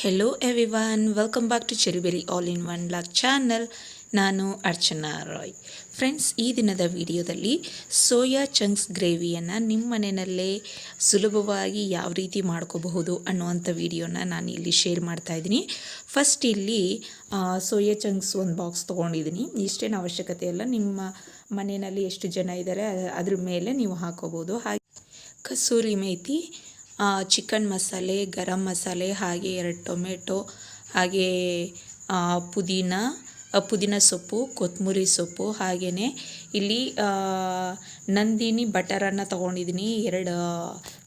Hello everyone welcome back to Cherryberry all in one lock channel ನಾನು Archana Roy friends ಈ ದಿನದ ವಿಡಿಯೋದಲ್ಲಿ ಸೋಯಾ ಚಂಕ್ಸ್ ಗ್ರೇವಿಯನ್ನು ನಿಮ್ಮ ಮನೆಯಲ್ಲೇ ಸುಲಭವಾಗಿ ಯಾವ ರೀತಿ ಮಾಡ್ಕೋಬಹುದು ಅನ್ನುವಂಥ ವಿಡಿಯೋನ ನಾನು ಇಲ್ಲಿ ಶೇರ್ ಮಾಡ್ತಾಯಿದ್ದೀನಿ ಫಸ್ಟ್ ಇಲ್ಲಿ ಸೋಯಾ ಚಂಕ್ಸ್ ಒಂದು ಬಾಕ್ಸ್ ತೊಗೊಂಡಿದ್ದೀನಿ. ಇಷ್ಟೇನು ಅವಶ್ಯಕತೆ ಇಲ್ಲ. ನಿಮ್ಮ ಮನೆಯಲ್ಲಿ ಎಷ್ಟು ಜನ ಇದ್ದಾರೆ ಅದ್ರ ಮೇಲೆ ನೀವು ಹಾಕೋಬೋದು ಹಾಗೆ ಕಸೂರಿ ಮೇಥಿ ಚಿಕನ್ ಮಸಾಲೆ, ಗರಂ ಮಸಾಲೆ, ಹಾಗೆ ಎರಡು ಟೊಮೆಟೊ, ಹಾಗೆ ಪುದೀನ ಪುದೀನ ಸೊಪ್ಪು ಕೊತ್ತಂಬರಿ ಸೊಪ್ಪು, ಹಾಗೆಯೇ ಇಲ್ಲಿ ನಂದಿನಿ ಬಟರನ್ನು ತೊಗೊಂಡಿದ್ದೀನಿ, ಎರಡು,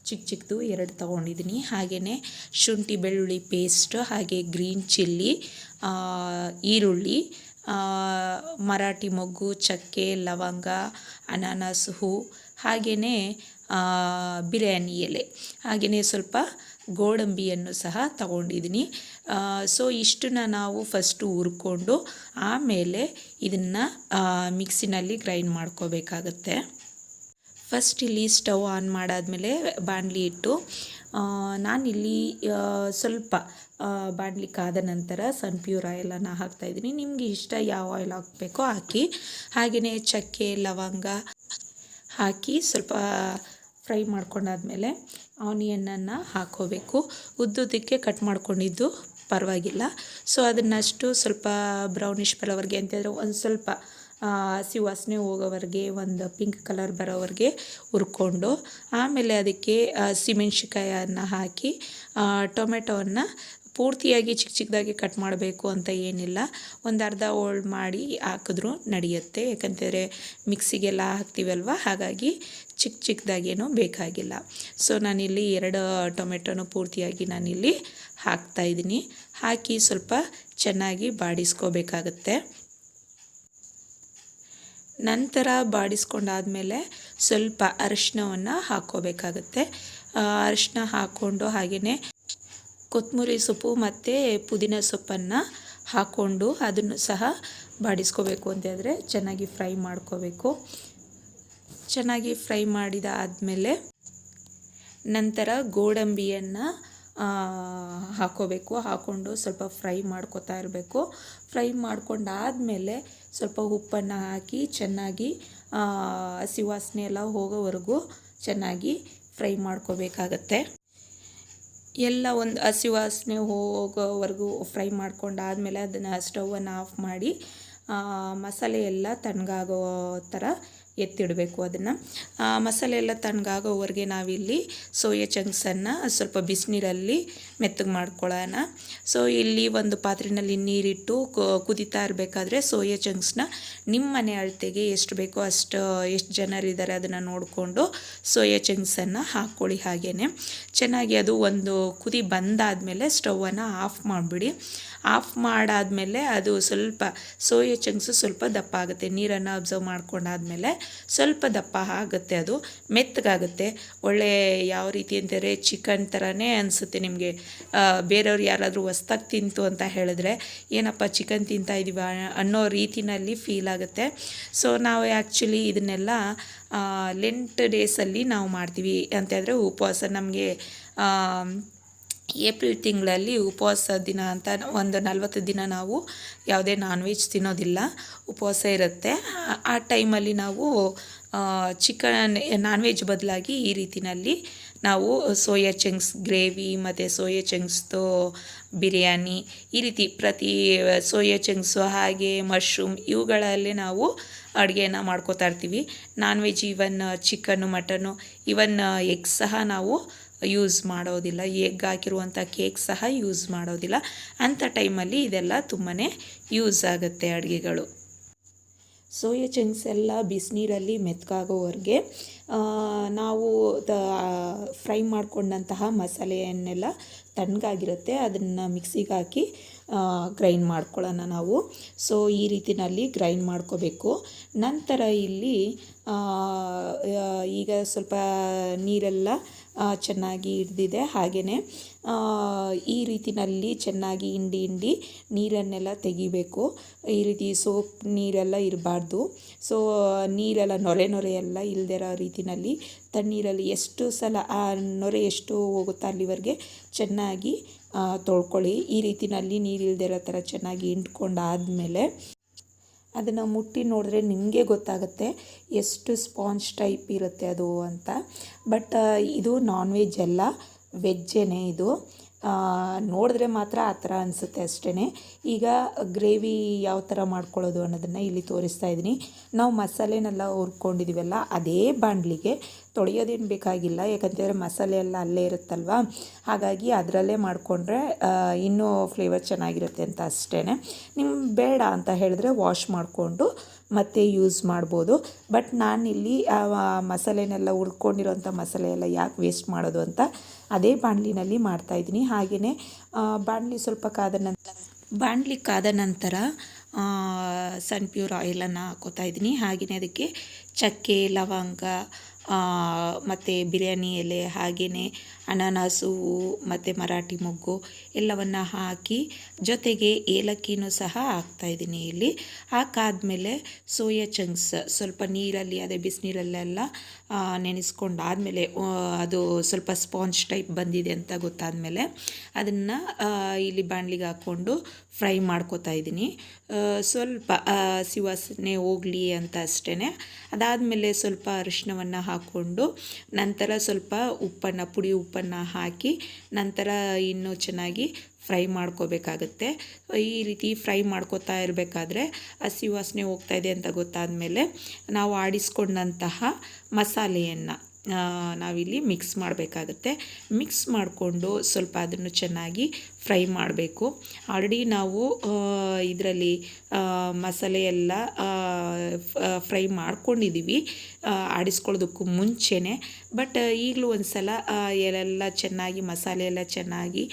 ಚಿಕ್ಕ ಚಿಕ್ಕದು ಎರಡು ತೊಗೊಂಡಿದ್ದೀನಿ, ಹಾಗೆಯೇ ಶುಂಠಿ ಬೆಳ್ಳುಳ್ಳಿ ಪೇಸ್ಟ್, ಹಾಗೆ ಗ್ರೀನ್ ಚಿಲ್ಲಿ ಈರುಳ್ಳಿ ಮರಾಠಿ ಮೊಗ್ಗು, ಚಕ್ಕೆ, ಲವಂಗ, ಅನಾನಸ್, ಹೂ ಹಾಗೆಯೇ ಬಿರಿಯಾನಿ ಎಲೆ. ಹಾಗೆಯೇ ಸ್ವಲ್ಪ ಗೋಡಂಬಿಯನ್ನು ಸಹ ತಗೊಂಡಿದ್ದೀನಿ. ಸೊ ಇಷ್ಟನ್ನ ನಾವು ಫಸ್ಟು ಹುರ್ಕೊಂಡು ಆಮೇಲೆ ಇದನ್ನು ಮಿಕ್ಸಿನಲ್ಲಿ ಗ್ರೈಂಡ್ ಮಾಡ್ಕೋಬೇಕಾಗತ್ತೆ. ಫಸ್ಟ್ ಇಲ್ಲಿ ಸ್ಟವ್ ಆನ್ ಮಾಡಾದಮೇಲೆ ಬಾಣಲಿ ಇಟ್ಟು ನಾನಿಲ್ಲಿ ಸ್ವಲ್ಪ ಬಾಣಲಿ ಕಾದ ನಂತರ ಸನ್ ಪ್ಯೂರ್ ಆಯಿಲನ್ನು ಹಾಕ್ತಾಯಿದ್ದೀನಿ ನಿಮಗೆ ಇಷ್ಟ ಯಾವ ಆಯಿಲ್ ಹಾಕಬೇಕೋ ಹಾಕಿ. ಹಾಗೆಯೇ ಚಕ್ಕೆ, ಲವಂಗ ಹಾಕಿ ಸ್ವಲ್ಪ ಫ್ರೈ ಮಾಡ್ಕೊಂಡಾದ್ಮೇಲೆ ಆನಿಯನ್ನನ್ನು ಹಾಕ್ಕೋಬೇಕು. ಉದ್ದುದಕ್ಕೆ ಕಟ್ ಮಾಡ್ಕೊಂಡಿದ್ದು ಪರವಾಗಿಲ್ಲ. ಸೊ ಅದನ್ನಷ್ಟು ಸ್ವಲ್ಪ ಬ್ರೌನಿಷ್ ಬರೋವರೆಗೆ ಅಂತಂದರೆ ಒಂದು ಸ್ವಲ್ಪ ಹಸಿ ವಾಸನೆ ಹೋಗೋವರೆಗೆ, ಒಂದು ಪಿಂಕ್ ಕಲರ್ ಬರೋವರೆಗೆ ಹುರ್ಕೊಂಡು, ಆಮೇಲೆ ಅದಕ್ಕೆ ಸಿಮೆಣ್ಸಿಕಾಯನ್ನು ಹಾಕಿ ಟೊಮೆಟೊವನ್ನು ಪೂರ್ತಿಯಾಗಿ ಚಿಕ್ಕ ಚಿಕ್ಕದಾಗಿ ಕಟ್ ಮಾಡಬೇಕು ಅಂತ ಏನಿಲ್ಲ. ಒಂದು ಅರ್ಧ ಓಲ್ಡ್ ಮಾಡಿ ಹಾಕಿದ್ರೂ ನಡೆಯುತ್ತೆ. ಯಾಕಂತಂದರೆ ಮಿಕ್ಸಿಗೆಲ್ಲ ಹಾಕ್ತೀವಲ್ವ? ಹಾಗಾಗಿ ಚಿಕ್ಕ ಚಿಕ್ಕದಾಗೇನೂ ಬೇಕಾಗಿಲ್ಲ. ಸೊ ನಾನಿಲ್ಲಿ ಎರಡು ಟೊಮೆಟೊನೂ ಪೂರ್ತಿಯಾಗಿ ನಾನಿಲ್ಲಿ ಹಾಕ್ತಾಯಿದ್ದೀನಿ ಹಾಕಿ ಸ್ವಲ್ಪ ಚೆನ್ನಾಗಿ ಬಾಡಿಸ್ಕೋಬೇಕಾಗತ್ತೆ. ನಂತರ ಬಾಡಿಸ್ಕೊಂಡಾದಮೇಲೆ ಸ್ವಲ್ಪ ಅರಿಶಿನವನ್ನು ಹಾಕ್ಕೋಬೇಕಾಗತ್ತೆ. ಅರಿಶಿನ ಹಾಕ್ಕೊಂಡು ಹಾಗೆಯೇ ಕೊತ್ತಂಬರಿ ಸೊಪ್ಪು ಮತ್ತು ಪುದೀನ ಸೊಪ್ಪನ್ನು ಹಾಕ್ಕೊಂಡು ಅದನ್ನು ಸಹ ಬಾಡಿಸ್ಕೋಬೇಕು ಅಂತಂದರೆ ಚೆನ್ನಾಗಿ ಫ್ರೈ ಮಾಡ್ಕೋಬೇಕು. ಚೆನ್ನಾಗಿ ಫ್ರೈ ಮಾಡಿದ ಆದಮೇಲೆ ನಂತರ ಗೋಡಂಬಿಯನ್ನು ಹಾಕೋಬೇಕು. ಹಾಕ್ಕೊಂಡು ಸ್ವಲ್ಪ ಫ್ರೈ ಮಾಡ್ಕೊತಾ ಇರಬೇಕು. ಫ್ರೈ ಮಾಡ್ಕೊಂಡಾದಮೇಲೆ ಸ್ವಲ್ಪ ಉಪ್ಪನ್ನು ಹಾಕಿ ಚೆನ್ನಾಗಿ ಹಸಿ ವಾಸನೆ ಎಲ್ಲ ಹೋಗೋವರೆಗೂ ಚೆನ್ನಾಗಿ ಫ್ರೈ ಮಾಡ್ಕೋಬೇಕಾಗತ್ತೆ. ಎಲ್ಲ ಒಂದು ಹಸಿ ವಾಸನೆ ಹೋಗೋವರೆಗೂ ಫ್ರೈ ಮಾಡ್ಕೊಂಡಾದಮೇಲೆ ಅದನ್ನು ಸ್ಟವನ್ನು ಆಫ್ ಮಾಡಿ ಮಸಾಲೆ ಎಲ್ಲ ತಣ್ಣಗಾಗೋ ಥರ ಎತ್ತಿಡಬೇಕು ಅದನ್ನು. ಮಸಾಲೆ ಎಲ್ಲ ತಣ್ಣಗಾಗೋವರೆಗೆ ನಾವಿಲ್ಲಿ ಸೋಯಾ ಚಂಕ್ಸನ್ನು ಸ್ವಲ್ಪ ಬಿಸಿನೀರಲ್ಲಿ ಮೆತ್ತಗೆ ಮಾಡ್ಕೊಳ್ಳೋಣ. ಸೊ, ಇಲ್ಲಿ ಒಂದು ಪಾತ್ರೆಯಲ್ಲಿ ನೀರಿಟ್ಟು ಕುದಿತಾ ಇರಬೇಕಾದ್ರೆ ಸೋಯಾ ಚಂಕ್ಸ್ನ ನಿಮ್ಮ ಮನೆ ಅಳತೆಗೆ ಎಷ್ಟು ಬೇಕೋ ಅಷ್ಟು, ಎಷ್ಟು ಜನರಿದ್ದಾರೆ ಅದನ್ನು ನೋಡಿಕೊಂಡು ಸೋಯಾ ಚಂಕ್ಸನ್ನು ಹಾಕ್ಕೊಳ್ಳಿ ಹಾಗೆಯೇ ಚೆನ್ನಾಗಿ ಅದು ಒಂದು ಕುದಿ ಬಂದಾದಮೇಲೆ ಸ್ಟವನ್ನು ಆಫ್ ಮಾಡಿಬಿಡಿ. ಆಫ್ ಮಾಡಾದಮೇಲೆ ಅದು ಸ್ವಲ್ಪ ಸೋಯಾ ಚಂಕ್ಸು ಸ್ವಲ್ಪ ದಪ್ಪ ಆಗುತ್ತೆ. ನೀರನ್ನು ಅಬ್ಸರ್ವ್ ಮಾಡ್ಕೊಂಡಾದ್ಮೇಲೆ ಸ್ವಲ್ಪ ದಪ್ಪ ಆಗುತ್ತೆ ಅದು. ಮೆತ್ತಗಾಗುತ್ತೆ. ಒಳ್ಳೆ ಯಾವ ರೀತಿ ಅಂತಾರೆ ಚಿಕನ್ ಥರನೇ ಅನಿಸುತ್ತೆ ನಿಮಗೆ. ಬೇರೆಯವ್ರು ಯಾರಾದರೂ ಹೊಸ್ದಾಗಿ ತಿಂತು ಅಂತ ಹೇಳಿದ್ರೆ ಏನಪ್ಪ ಚಿಕನ್ ತಿಂತಾ ಇದೀವ ಅನ್ನೋ ರೀತಿನಲ್ಲಿ ಫೀಲ್ ಆಗುತ್ತೆ. ಸೊ ನಾವು ಆ್ಯಕ್ಚುಲಿ ಇದನ್ನೆಲ್ಲ ಲೆಂಟ್ ಡೇಸಲ್ಲಿ ನಾವು ಮಾಡ್ತೀವಿ. ಅಂತಂದರೆ ಉಪವಾಸ ನಮಗೆ ಏಪ್ರಿಲ್ ತಿಂಗಳಲ್ಲಿ ಉಪವಾಸ ದಿನ ಅಂತ ಒಂದು ನಲ್ವತ್ತು ದಿನ ನಾವು ಯಾವುದೇ ನಾನ್ ವೆಜ್ ತಿನ್ನೋದಿಲ್ಲ. ಉಪವಾಸ ಇರುತ್ತೆ. ಆ- ಟೈಮಲ್ಲಿ ನಾವು ಚಿಕನ್ ನಾನ್ ವೆಜ್ ಬದಲಾಗಿ ಈ ರೀತಿನಲ್ಲಿ ನಾವು ಸೋಯಾ ಚಂಕ್ಸ್ ಗ್ರೇವಿ ಮತ್ತು ಸೋಯಾ ಚಂಕ್ಸ್ದು ಬಿರಿಯಾನಿ ಈ ರೀತಿ ಪ್ರತಿ ಸೋಯಾ ಚಂಕ್ಸು ಹಾಗೆ ಮಶ್ರೂಮ್ ಇವುಗಳಲ್ಲಿ ನಾವು ಅಡುಗೆಯನ್ನು ಮಾಡ್ಕೋತಾ ಇರ್ತೀವಿ. Non veg even chicken mutton even egg ಸಹ ನಾವು ಯೂಸ್ ಮಾಡೋದಿಲ್ಲ. ಎಗ್ ಹಾಕಿರುವಂಥ ಕೇಕ್ ಸಹ ಯೂಸ್ ಮಾಡೋದಿಲ್ಲ. ಅಂಥ ಟೈಮಲ್ಲಿ ಇದೆಲ್ಲ ತುಂಬಾ ಯೂಸ್ ಆಗುತ್ತೆ ಅಡುಗೆಗಳು. ಸೋಯಾ ಚಂಕ್ಸ್ ಎಲ್ಲ ಬಿಸಿನೀರಲ್ಲಿ ಮೆತ್ಕಾಗೋವರೆಗೆ ನಾವು ಫ್ರೈ ಮಾಡಿಕೊಂಡಂತಹ ಮಸಾಲೆಯನ್ನೆಲ್ಲ ತಣ್ಣಗಾಗಿರುತ್ತೆ. ಅದನ್ನು ಮಿಕ್ಸಿಗೆ ಹಾಕಿ ಗ್ರೈಂಡ್ ಮಾಡ್ಕೊಳ್ಳೋಣ ನಾವು. ಸೊ ಈ ರೀತಿಯಲ್ಲಿ ಗ್ರೈಂಡ್ ಮಾಡ್ಕೋಬೇಕು. ನಂತರ ಇಲ್ಲಿ ಈಗ ಸ್ವಲ್ಪ ನೀರೆಲ್ಲ ಚೆನ್ನಾಗಿ ಹಿಡ್ದಿದೆ. ಹಾಗೆಯೇ ಈ ರೀತಿನಲ್ಲಿ ಚೆನ್ನಾಗಿ ಹಿಂಡಿ ಹಿಂಡಿ ನೀರನ್ನೆಲ್ಲ ತೆಗಿಬೇಕು. ಈ ರೀತಿ ಸೋಪ್ ನೀರೆಲ್ಲ ಇರಬಾರ್ದು. ಸೊ ನೀರೆಲ್ಲ ನೊರೆ ನೊರೆ ಎಲ್ಲ ಇಲ್ದಿರೋ ರೀತಿಯಲ್ಲಿ ತಣ್ಣೀರಲ್ಲಿ ಎಷ್ಟು ಸಲ, ಆ, ನೊರೆ ಎಷ್ಟು ಹೋಗುತ್ತೋ ಅಲ್ಲಿವರೆಗೆ ಚೆನ್ನಾಗಿ ತೊಳ್ಕೊಳ್ಳಿ. ಈ ರೀತಿನಲ್ಲಿ ನೀರು ಇರೋ ಥರ ಚೆನ್ನಾಗಿ ಹಿಂಡ್ಕೊಂಡಾದಮೇಲೆ ಅದನ್ನು ಮುಟ್ಟಿ ನೋಡಿದ್ರೆ ನಿಮಗೆ ಗೊತ್ತಾಗುತ್ತೆ ಎಷ್ಟು ಸ್ಪಾಂಜ್ ಟೈಪ್ ಇರುತ್ತೆ ಅದು ಅಂತ. ಬಟ್ ಇದು ನಾನ್ ವೆಜ್ ಅಲ್ಲ ವೆಜ್ಜೇ ಇದು. ನೋಡಿದ್ರೆ ಮಾತ್ರ ಆ ಥರ ಅನಿಸುತ್ತೆ ಅಷ್ಟೇ ಈಗ ಗ್ರೇವಿ ಯಾವ ಥರ ಮಾಡ್ಕೊಳ್ಳೋದು ಅನ್ನೋದನ್ನು ಇಲ್ಲಿ ತೋರಿಸ್ತಾ ಇದ್ದೀನಿ. ನಾವು ಮಸಾಲೆನೆಲ್ಲ ಹುರ್ಕೊಂಡಿದ್ದೀವಲ್ಲ ಅದೇ ಬಾಂಡ್ಲಿಗೆ ತೊಳೆಯೋದೇನು ಬೇಕಾಗಿಲ್ಲ ಯಾಕಂತಂದರೆ ಮಸಾಲೆ ಎಲ್ಲ ಅಲ್ಲೇ ಇರುತ್ತಲ್ವ? ಹಾಗಾಗಿ ಅದರಲ್ಲೇ ಮಾಡಿಕೊಂಡ್ರೆ ಇನ್ನೂ ಫ್ಲೇವರ್ ಚೆನ್ನಾಗಿರುತ್ತೆ ಅಂತ ಅಷ್ಟೇ ನಿಮ್ಗೆ ಬೇಡ ಅಂತ ಹೇಳಿದ್ರೆ ವಾಶ್ ಮಾಡಿಕೊಂಡು ಮತ್ತೆ ಯೂಸ್ ಮಾಡ್ಬೋದು. ಬಟ್ ನಾನಿಲ್ಲಿ ಮಸಾಲೆನೆಲ್ಲ ಉಳ್ಕೊಂಡಿರೋಂಥ ಮಸಾಲೆ ಎಲ್ಲ ಯಾಕೆ ವೇಸ್ಟ್ ಮಾಡೋದು ಅಂತ ಅದೇ ಬಾಣಲಿನಲ್ಲಿ ಮಾಡ್ತಾಯಿದ್ದೀನಿ ಹಾಗೆಯೇ ಬಾಣಲಿ ಸ್ವಲ್ಪ ಕಾದ ನಂತರ ಬಾಣಲಿ ಕಾದ ನಂತರ ಸನ್ ಪ್ಯೂರ್ ಆಯಿಲನ್ನು ಹಾಕೋತಾ ಇದ್ದೀನಿ. ಹಾಗೆಯೇ ಅದಕ್ಕೆ ಚಕ್ಕೆ, ಲವಂಗ ಮತ್ತು ಬಿರಿಯಾನಿ ಎಲೆ ಹಾಗೆಯೇ ಅನಾನಸು, ಮತ್ತು ಮರಾಠಿ ಮೊಗ್ಗು ಎಲ್ಲವನ್ನು ಹಾಕಿ ಜೊತೆಗೆ ಏಲಕ್ಕಿನೂ ಸಹ ಹಾಕ್ತಾಯಿದ್ದೀನಿ ಇಲ್ಲಿ. ಹಾಕಾದಮೇಲೆ ಸೋಯಾ ಚಂಕ್ಸ್, ಸ್ವಲ್ಪ ನೀರಲ್ಲಿ, ಅದೇ ಬಿಸಿನೀರಲ್ಲೆಲ್ಲ ನೆನೆಸ್ಕೊಂಡಾದಮೇಲೆ ಅದು ಸ್ವಲ್ಪ ಸ್ಪಾಂಜ್ ಟೈಪ್ ಬಂದಿದೆ ಅಂತ ಗೊತ್ತಾದಮೇಲೆ ಅದನ್ನು ಇಲ್ಲಿ ಬಾಣಲಿಗೆ ಹಾಕ್ಕೊಂಡು ಫ್ರೈ ಮಾಡ್ಕೋತಾ ಇದ್ದೀನಿ. ಸ್ವಲ್ಪ ಸಿವಾಸನೆ ಹೋಗಲಿ ಅಂತ ಅಷ್ಟೇ ಅದಾದಮೇಲೆ ಸ್ವಲ್ಪ ಅರಿಶಿನವನ್ನು ಹಾಕ್ಕೊಂಡು ನಂತರ ಸ್ವಲ್ಪ ಉಪ್ಪನ್ನು, ಪುಡಿ ಉಪ್ಪನ್ನು ಹಾಕಿ ನಂತರ ಇನ್ನೂ ಚೆನ್ನಾಗಿ ಫ್ರೈ ಮಾಡ್ಕೋಬೇಕಾಗುತ್ತೆ. ಈ ರೀತಿ ಫ್ರೈ ಮಾಡ್ಕೋತಾ ಇರಬೇಕಾದ್ರೆ ಹಸಿ ವಾಸನೆ ಹೋಗ್ತಾ ಇದೆ ಅಂತ ಗೊತ್ತಾದಮೇಲೆ ನಾವು ಆಡಿಸ್ಕೊಂಡಂತಹ ಮಸಾಲೆಯನ್ನು ನಾವಿಲ್ಲಿ ಮಿಕ್ಸ್ ಮಾಡಬೇಕಾಗುತ್ತೆ. ಮಿಕ್ಸ್ ಮಾಡಿಕೊಂಡು ಸ್ವಲ್ಪ ಅದನ್ನು ಚೆನ್ನಾಗಿ ಫ್ರೈ ಮಾಡಬೇಕು. ಆಲ್ರೆಡಿ ನಾವು ಇದರಲ್ಲಿ ಮಸಾಲೆ ಎಲ್ಲ ಫ್ರೈ ಮಾಡ್ಕೊಂಡಿದ್ದೀವಿ ಆಡಿಸ್ಕೊಳ್ಳೋದಕ್ಕೂ ಮುಂಚೆನೇ. ಬಟ್, ಈಗಲೂ ಒಂದು ಸಲ ಎಲ್ಲ ಚೆನ್ನಾಗಿ, ಮಸಾಲೆ ಎಲ್ಲ ಚೆನ್ನಾಗಿ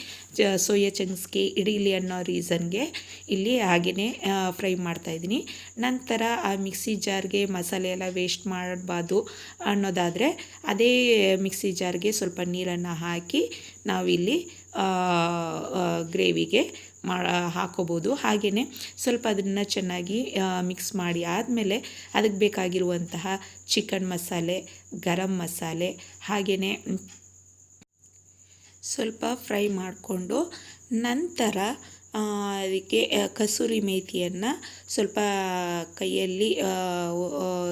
ಸೋಯಾ ಚಂಕ್ಸ್ಗೆ, ಇಡೀಲಿ ಅನ್ನೋ ರೀಸನ್ಗೆ ಇಲ್ಲಿ ಹಾಗೆಯೇ ಫ್ರೈ ಮಾಡ್ತಾಯಿದ್ದೀನಿ ನಂತರ ಆ ಮಿಕ್ಸಿ ಜಾರ್ಗೆ ಮಸಾಲೆ ಎಲ್ಲ ವೇಸ್ಟ್ ಮಾಡಬಾರ್ದು ಅನ್ನೋದಾದರೆ, ಅದೇ ಮಿಕ್ಸಿ ಜಾರ್ಗೆ ಸ್ವಲ್ಪ ನೀರನ್ನು ಹಾಕಿ ನಾವಿಲ್ಲಿ ಗ್ರೇವಿಗೆ ಮಾ ಹಾಕೋಬೋದು. ಹಾಗೆಯೇ ಸ್ವಲ್ಪ ಅದನ್ನು ಚೆನ್ನಾಗಿ ಮಿಕ್ಸ್ ಮಾಡಿ ಆದಮೇಲೆ ಅದಕ್ಕೆ ಬೇಕಾಗಿರುವಂತಹ ಚಿಕನ್ ಮಸಾಲೆ, ಗರಂ ಮಸಾಲೆ ಹಾಗೆಯೇ ಸ್ವಲ್ಪ ಫ್ರೈ ಮಾಡಿಕೊಂಡು ನಂತರ ಅದಕ್ಕೆ ಕಸೂರಿ ಮೇಥಿಯನ್ನು ಸ್ವಲ್ಪ ಕೈಯಲ್ಲಿ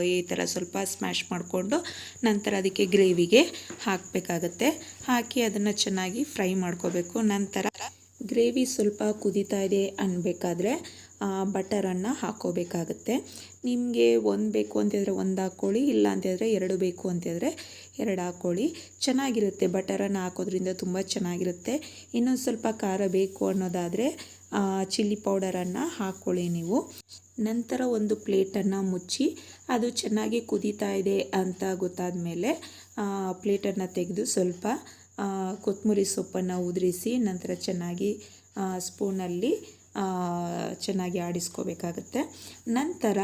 ಈ ಥರ ಸ್ವಲ್ಪ ಸ್ಮ್ಯಾಶ್ ಮಾಡಿಕೊಂಡು ನಂತರ ಅದಕ್ಕೆ ಗ್ರೇವಿಗೆ ಹಾಕಬೇಕಾಗತ್ತೆ. ಹಾಕಿ ಅದನ್ನು ಚೆನ್ನಾಗಿ ಫ್ರೈ ಮಾಡ್ಕೋಬೇಕು. ನಂತರ ಗ್ರೇವಿ ಸ್ವಲ್ಪ ಕುದೀತಾ ಇದೆ ಅನ್ಬೇಕಾದ್ರೆ ಬಟರನ್ನು ಹಾಕೋಬೇಕಾಗುತ್ತೆ. ನಿಮಗೆ ಒಂದು ಬೇಕು ಅಂತಿದ್ರೆ ಒಂದು ಹಾಕ್ಕೊಳ್ಳಿ ಇಲ್ಲ ಅಂತಿದ್ರೆ ಎರಡು ಬೇಕು ಅಂತಿದ್ರೆ ಎರಡು ಹಾಕ್ಕೊಳ್ಳಿ ಚೆನ್ನಾಗಿರುತ್ತೆ ಬಟರನ್ನು ಹಾಕೋದ್ರಿಂದ ತುಂಬ ಚೆನ್ನಾಗಿರುತ್ತೆ. ಇನ್ನೊಂದು ಸ್ವಲ್ಪ ಖಾರ ಬೇಕು ಅನ್ನೋದಾದರೆ ಚಿಲ್ಲಿ ಪೌಡರನ್ನು ಹಾಕ್ಕೊಳ್ಳಿ ನೀವು. ನಂತರ ಒಂದು ಪ್ಲೇಟನ್ನು ಮುಚ್ಚಿ, ಅದು ಚೆನ್ನಾಗಿ ಕುದೀತಾ ಇದೆ ಅಂತ ಗೊತ್ತಾದ ಮೇಲೆ ಪ್ಲೇಟನ್ನು ತೆಗೆದು ಸ್ವಲ್ಪ ಕೊತ್ತಂಬರಿ ಸೊಪ್ಪನ್ನು ಉದುರಿಸಿ, ನಂತರ ಚೆನ್ನಾಗಿ ಸ್ಪೂನಲ್ಲಿ ಚೆನ್ನಾಗಿ ಆಡಿಸ್ಕೋಬೇಕಾಗತ್ತೆ. ನಂತರ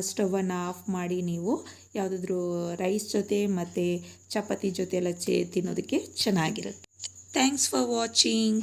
ಸ್ಟವನ್ನು ಆಫ್ ಮಾಡಿ ನೀವು ಯಾವುದಾದ್ರೂ ರೈಸ್ ಜೊತೆ ಮತ್ತು ಚಪಾತಿ ಜೊತೆ ಎಲ್ಲ ಚೇ, ತಿನ್ನೋದಕ್ಕೆ ಚೆನ್ನಾಗಿರುತ್ತೆ. Thanks for watching